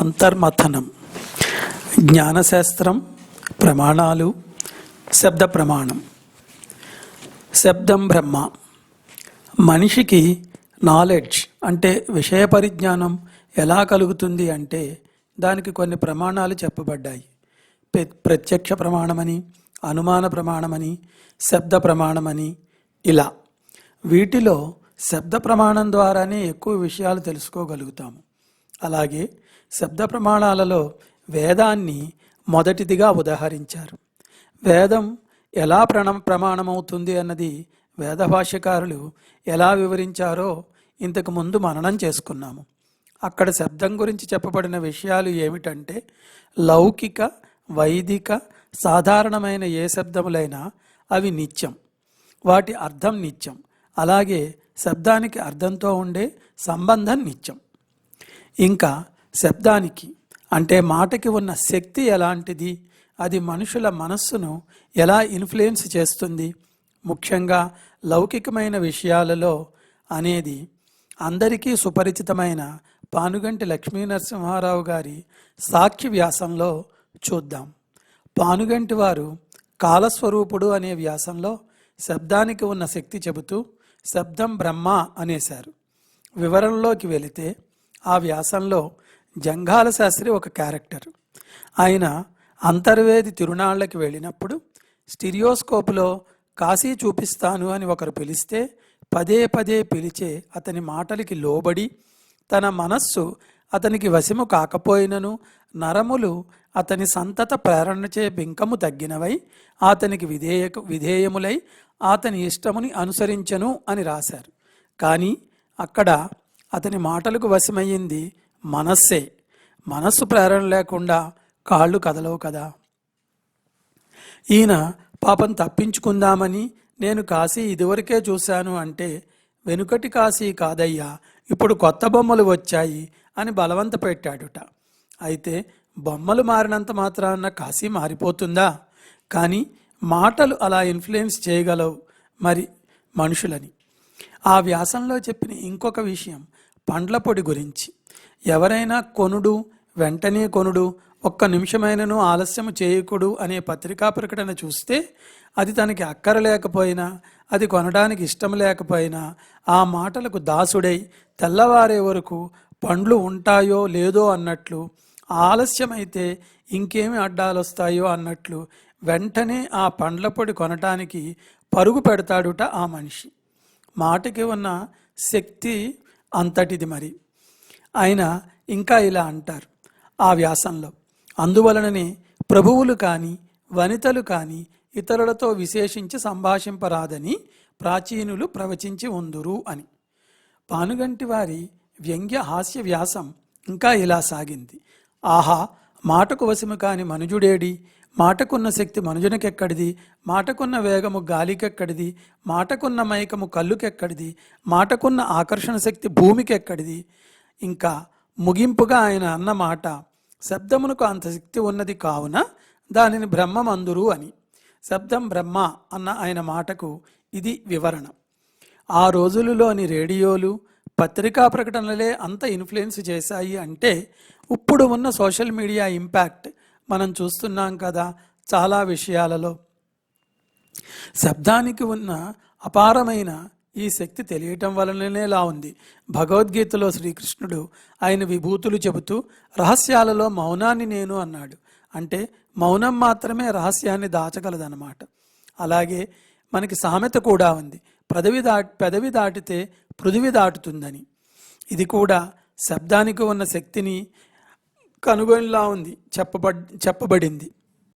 అంతర్మథనం. జ్ఞానశాస్త్రం ప్రమాణాలు శబ్ద ప్రమాణం. శబ్దం బ్రహ్మ. మనిషికి నాలెడ్జ్ అంటే విషయ పరిజ్ఞానం ఎలా కలుగుతుంది అంటే దానికి కొన్ని ప్రమాణాలు చెప్పబడ్డాయి. ప్రత్యక్ష ప్రమాణమని అనుమాన ప్రమాణమని శబ్ద ప్రమాణమని ఇలా. వీటిలో శబ్ద ప్రమాణం ద్వారానే ఎక్కువ విషయాలు తెలుసుకోగలుగుతాము. అలాగే శబ్ద ప్రమాణాలలో వేదాన్ని మొదటిదిగా ఉదాహరించారు. వేదం ఎలా ప్రణం ప్రమాణమవుతుంది అన్నది వేద భాష్యకారులు ఎలా వివరించారో ఇంతకు ముందు మననం చేసుకున్నాము. అక్కడ శబ్దం గురించి చెప్పబడిన విషయాలు ఏమిటంటే లౌకిక వైదిక సాధారణమైన ఏ శబ్దములైనా అవి నిత్యం. వాటి అర్థం నిత్యం. అలాగే శబ్దానికి అర్థంతో ఉండే సంబంధం నిత్యం. ఇంకా శబ్దానికి అంటే మాటకి ఉన్న శక్తి ఎలాంటిది? అది మనుషుల మనస్సును ఎలా ఇన్ఫ్లుయెన్స్ చేస్తుంది? ముఖ్యంగా లౌకికమైన విషయాలలో అనేది అందరికీ సుపరిచితమైన పానుగంటి లక్ష్మీనరసింహారావు గారి సాక్షి వ్యాసంలో చూద్దాం. పానుగంటి వారు కాలస్వరూపుడు అనే వ్యాసంలో శబ్దానికి ఉన్న శక్తి చెబుతూ శబ్దం బ్రహ్మ అనేశారు. వివరంలోకి వెళితే ఆ వ్యాసంలో జంఘాల శాస్త్రి ఒక క్యారెక్టర్. ఆయన అంతర్వేది తిరునాళ్ళకి వెళ్ళినప్పుడు స్టిరియోస్కోపులో కాశీ చూపిస్తాను అని ఒకరు పిలిస్తే పదే పదే పిలిచే అతని మాటలకి లోబడి తన మనస్సు అతనికి వశము కాకపోయినను నరములు అతని సంతత ప్రేరణచే బింకము తగ్గినవై అతనికి విధేయ విధేయములై అతని ఇష్టముని అనుసరించను అని రాశారు. కానీ అక్కడ అతని మాటలకు వశమయ్యింది మనస్సే. మనస్సు ప్రేరణ లేకుండా కాళ్ళు కదలవు కదా. ఈయన పాపం తప్పించుకుందామని నేను కాశీ ఇదివరకే చూశాను అంటే వెనుకటి కాశీ కాదయ్యా ఇప్పుడు కొత్త బొమ్మలు వచ్చాయి అని బలవంత పెట్టాడుట. అయితే బొమ్మలు మారినంత మాత్రాన కాశీ మారిపోతుందా? కానీ మాటలు అలా ఇన్ఫ్లుయెన్స్ చేయగలవు మరి మనుషులని. ఆ వ్యాసంలో చెప్పిన ఇంకొక విషయం పండ్ల పొడి గురించి. ఎవరైనా కొనుడు వెంటనే కొనుడు ఒక్క నిమిషమైనను ఆలస్యము చేయకుడు అనే పత్రికా ప్రకటన చూస్తే అది తనకి అక్కర లేకపోయినా అది కొనడానికి ఇష్టం లేకపోయినా ఆ మాటలకు దాసుడై తెల్లవారే వరకు పండ్లు ఉంటాయో లేదో అన్నట్లు ఆలస్యమైతే ఇంకేమి అడ్డాలు వస్తాయో అన్నట్లు వెంటనే ఆ పండ్ల పొడి కొనటానికి పరుగు పెడతాడుట ఆ మనిషి. మాటకి ఉన్న శక్తి అంతటిది మరి. ఆయన ఇంకా ఇలా అంటారు. ఆ వ్యాసంలో అందువలననే ప్రభువులు కానీ వనితలు కానీ ఇతరులతో విశేషించి సంభాషింపరాదని ప్రాచీనులు ప్రవచించి ఉందురు అని. పానుగంటి వారి వ్యంగ్య హాస్య వ్యాసం ఇంకా ఇలా సాగింది. ఆహా మాటకు వశము కాని మనుజుడేడి? మాటకున్న శక్తి మనుజునికెక్కడిది? మాటకున్న వేగము గాలికెక్కడిది? మాటకున్న మైకము కళ్ళుకెక్కడిది? మాటకున్న ఆకర్షణ శక్తి భూమికెక్కడిది? ఇంకా ముగింపుగా ఆయన అన్న మాట శబ్దమునకు అంత శక్తి ఉన్నది కావున దానిని బ్రహ్మమందురు అని. శబ్దం బ్రహ్మ అన్న ఆయన మాటకు ఇది వివరణ. ఆ రోజులలోని రేడియోలు పత్రికా ప్రకటనలే అంత ఇన్ఫ్లుయెన్స్ చేశాయి అంటే ఇప్పుడు ఉన్న సోషల్ మీడియా ఇంపాక్ట్ మనం చూస్తున్నాం కదా చాలా విషయాలలో. శబ్దానికి ఉన్న అపారమైన ఈ శక్తి తెలియటం వలననేలా ఉంది. భగవద్గీతలో శ్రీకృష్ణుడు ఆయన విభూతులు చెబుతూ రహస్యాలలో మౌనాన్ని నేను అన్నాడు. అంటే మౌనం మాత్రమే రహస్యాన్ని దాచగలదన్నమాట. అలాగే మనకి సామెత కూడా ఉంది. పదవి దాటి పెదవి దాటితే పృథివి దాటుతుందని ఇది కూడా శబ్దానికి ఉన్న శక్తిని కనుగొనిలా ఉంది చెప్పబడ్ చెప్పబడింది.